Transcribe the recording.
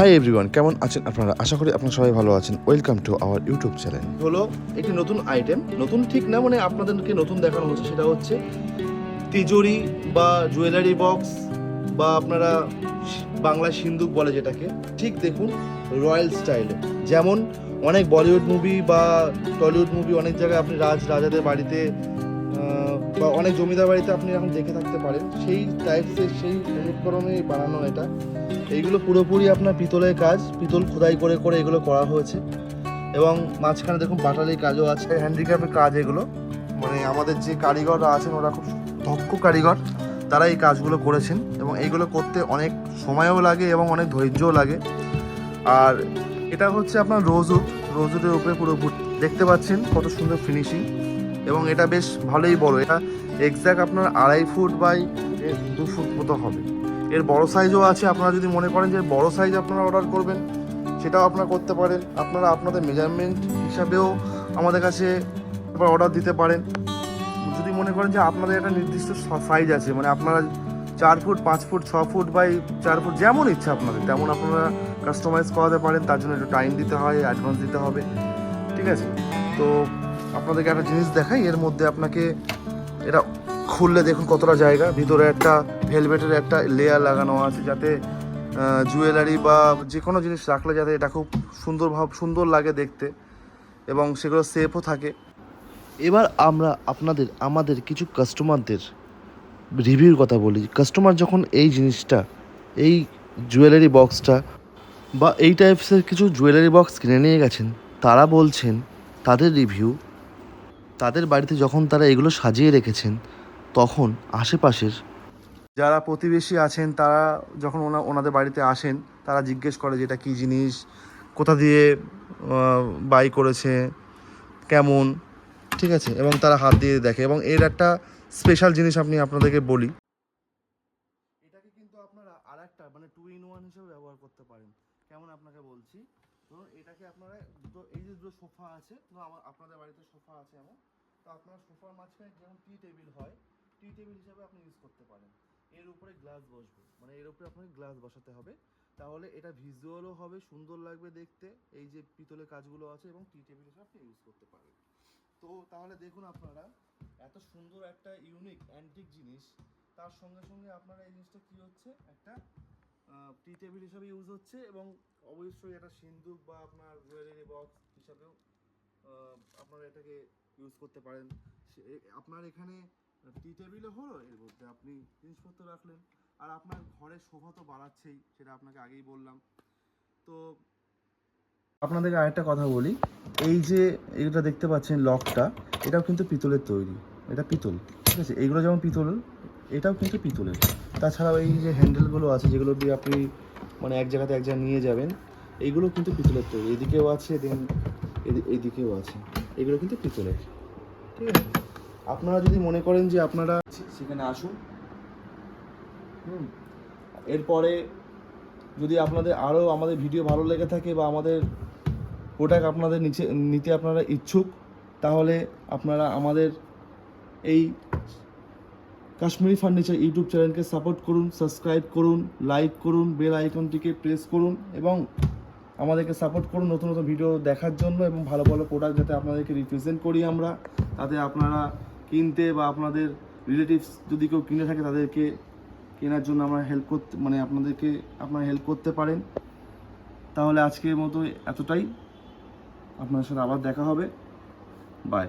Hi everyone কেমন আছেন আপনারা? আশা করি আপনারা সবাই ভালো আছেন। Welcome to our YouTube channel হলো একটি নতুন আইটেম নতুন ঠিক না মানে আপনাদেরকে নতুন দেখানো হচ্ছে, সেটা হচ্ছে তিজোরি বা জুয়েলারি বক্স বা আপনারা বাংলা সিন্দুক বলে যেটাকে। ঠিক দেখুন রয়্যাল স্টাইলে যেমন অনেক বলিউড মুভি বা টলিউড মুভি অনেক জায়গায় আপনি রাজ, রাজাদের বাড়িতে বা অনেক জমিদার বাড়িতে আপনি এখন দেখে থাকতে পারেন, সেই টাইপসের সেই অনুকরণে বানানো এটা। এইগুলো পুরোপুরি আপনার পিতলের কাজ, পিতল খোদাই করে করে এগুলো করা হয়েছে। এবং মাঝখানে দেখুন বাটালির কাজও আছে হ্যান্ডিক্রাফ্টের কাজ এগুলো। মানে আমাদের যে কারিগররা আছেন, ওরা খুব দক্ষ কারিগর, তারা এই কাজগুলো করেছেন। এবং এইগুলো করতে অনেক সময়ও লাগে এবং অনেক ধৈর্যও লাগে। আর এটা হচ্ছে আপনার রোজউড রোজউডের উপরে পুরোপুরি, দেখতে পাচ্ছেন কত সুন্দর ফিনিশিং এবং এটা বেশ ভালোই বড়। এটা এক্স্যাক্ট আপনার আড়াই ফুট বাই দু ফুট মতো হবে। এর বড় সাইজও আছে। আপনারা যদি মনে করেন যে বড় সাইজ আপনারা অর্ডার করবেন, সেটাও আপনারা করতে পারেন। আপনারা আপনাদের মেজারমেন্ট হিসাবেও আমাদের কাছে অর্ডার দিতে পারেন। যদি মনে করেন যে আপনাদের একটা নির্দিষ্ট সাইজ আছে মানে আপনারা চার ফুট, পাঁচ ফুট, ছ ফুট বাই চার ফুট, যেমন ইচ্ছা আপনাদের, তেমন আপনারা কাস্টমাইজ করাতে পারেন। তার জন্য একটু টাইম দিতে হয় অ্যাডভান্স দিতে হবে। ঠিক আছে? তো আপনাদেরকে একটা জিনিস দেখাই, এর মধ্যে আপনাকে এটা খুললে দেখুন কতটা জায়গা। ভিতরে একটা ভেলভেটের একটা লেয়ার লাগানো আছে যাতে জুয়েলারি বা যে কোনো জিনিস রাখলে যাতে এটা খুব সুন্দর ভাব, সুন্দর লাগে দেখতে এবং সেগুলো সেফও থাকে। এবার আমরা আপনাদের, আমাদের কিছু কাস্টমারদের রিভিউর কথা বলি। কাস্টমার যখন এই জিনিসটা, এই জুয়েলারি বক্সটা বা এই টাইপসের কিছু জুয়েলারি বক্স কিনে নিয়ে গেছেন, তারা বলছেন, তাদের রিভিউ তাদের বাড়িতে যখন তারা এগুলো সাজিয়ে রেখেছেন, তখন আশেপাশের যারা প্রতিবেশী আছেন, তারা যখন ওনা, ওনাদের বাড়িতে আসেন, তারা জিজ্ঞেস করে যে এটা কী জিনিস, কোথা দিয়ে বাই করেছে, কেমন, ঠিক আছে? এবং তারা হাত দিয়ে দেখে। এবং এর একটা স্পেশাল জিনিস আপনি আপনাদেরকে বলি। এটাকে কিন্তু আপনারা আর একটা মানে টু ইন ওয়ান হিসেবে ব্যবহার করতে পারেন। কেমন আপনাকে বলছি? ধরুন এটাকে আপনারা দুটো, এই যে দুটো সোফা আছে ধরুন আমার, আপনাদের বাড়িতে সোফা আছে এমন। তো আপনার সোফার মাঝখানে যেমন টি টেবিল হয় টি টেবিল হিসাবে আপনি ইউজ করতে পারেন। এর উপরে গ্লাস বসবে মানে এর উপরে আপনাকে গ্লাস বসাতে হবে। তাহলে এটা ভিজুয়ালও হবে, সুন্দর লাগবে দেখতে, এই যে পিতলের কাজগুলো আছে, এবং টি টেবিল হিসেবে আপনি ইউজ করতে পারেন। তো তাহলে দেখুন আপনারা, এত সুন্দর একটা ইউনিক অ্যান্টিক জিনিস। তার সঙ্গে সঙ্গে আপনারা এই জিনিসটা কি হচ্ছে, একটা টি টেবিল হিসাবে ইউজ হচ্ছে এবং অবশ্যই একটা সিন্দুক বা আপনার জুয়েলারি বক্স হিসাবেও আপনারা এটাকে ইউজ করতে পারেন। আপনার এখানে টি টেবিলও হলো, এর মধ্যে আপনি জিনিসপত্র রাখলেন। আর আপনার ঘরের শোভা তো বাড়াচ্ছেই, সেটা আপনাকে আগেই বললাম। তো আপনাদেরকে আরেকটা কথা বলি, এই যে এটা দেখতে পাচ্ছেন লকটা, এটাও কিন্তু পিতলের তৈরি, এটা পিতল, ঠিক আছে? এইগুলো যেমন পিতল, এটাও কিন্তু পিতলের। তাছাড়াও এই যে হ্যান্ডেলগুলো আছে, যেগুলো দিয়ে আপনি মানে এক জায়গাতে এক জায়গায় নিয়ে যাবেন এইগুলো কিন্তু পিতলের তৈরি। এদিকেও আছে দেন এইদিকেও আছে। এগুলো কিন্তু পিতলের। ঠিক আছে? আপনারা যদি মনে করেন যে আপনারা সেখানে আসুন। হুম। এরপরে যদি আপনাদের আরও আমাদের ভিডিও ভালো লেগে থাকে বা আমাদের প্রোডাক্ট আপনাদের নিচে নিতে আপনারা ইচ্ছুক, তাহলে আপনারা আমাদের এই কাশ্মীরি ফার্নিচার ইউটিউব চ্যানেলকে সাপোর্ট করুন, সাবস্ক্রাইব করুন, লাইক করুন, বেল আইকনটিকে প্রেস করুন এবং আমাদেরকে সাপোর্ট করুন নতুন নতুন ভিডিও দেখার জন্য এবং ভালো ভালো প্রোডাক্ট যাতে আপনাদেরকে রিপ্রেজেন্ট করি আমরা, তাতে আপনারা কিনতে বা আপনাদের রিলেটিভস যদি কেউ কিনে থাকে তাদেরকে কেনার জন্য আমরা হেল্প করতে মানে আপনাদেরকে আপনারা হেল্প করতে পারেন। তাহলে আজকের মতো এতটাই। আপনার সাথে আবার দেখা হবে। বাই